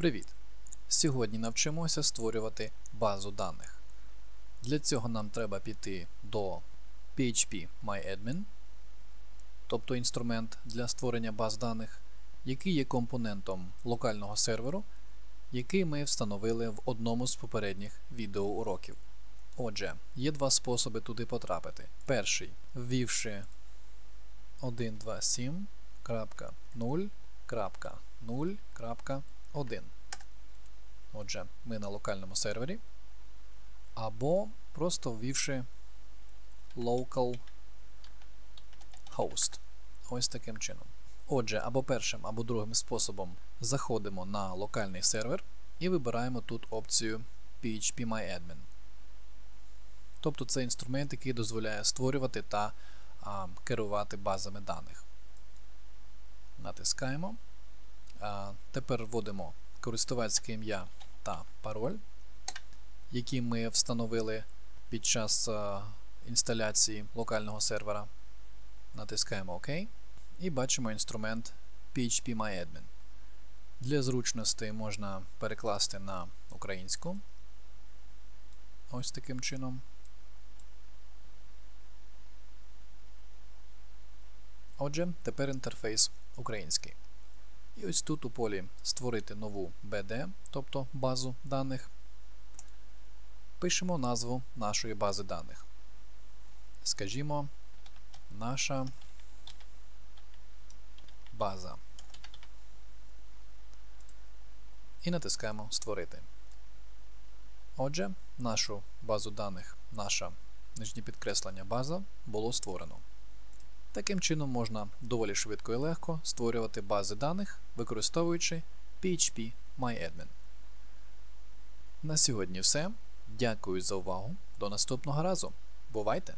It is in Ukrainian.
Привіт! Сьогодні навчимося створювати базу даних. Для цього нам треба піти до PHP MyAdmin, тобто інструмент для створення баз даних, який є компонентом локального серверу, який ми встановили в одному з попередніх відеоуроків. Отже, є два способи туди потрапити. Перший ввівши 127.0.0.1. Отже, ми на локальному сервері. Або просто ввівши local host. Ось таким чином. Отже, або першим, або другим способом заходимо на локальний сервер і вибираємо тут опцію PHP MyAdmin. Тобто це інструмент, який дозволяє створювати та а, керувати базами даних. Натискаємо. Тепер вводимо користувацьке ім'я та пароль, які ми встановили під час інсталяції локального сервера. Натискаємо ОК і бачимо інструмент PHP MyAdmin. Для зручності можна перекласти на українську. Ось таким чином. Отже, тепер інтерфейс український. І ось тут у полі створити нову BD, тобто базу даних. Пишемо назву нашої бази даних. Скажімо, наша база. І натискаємо Створити. Отже, нашу базу даних, наша нижнє підкреслення база було створено. Таким чином можна доволі швидко і легко створювати бази даних, використовуючи PHP MyAdmin. На сьогодні все. Дякую за увагу. До наступного разу. Бувайте!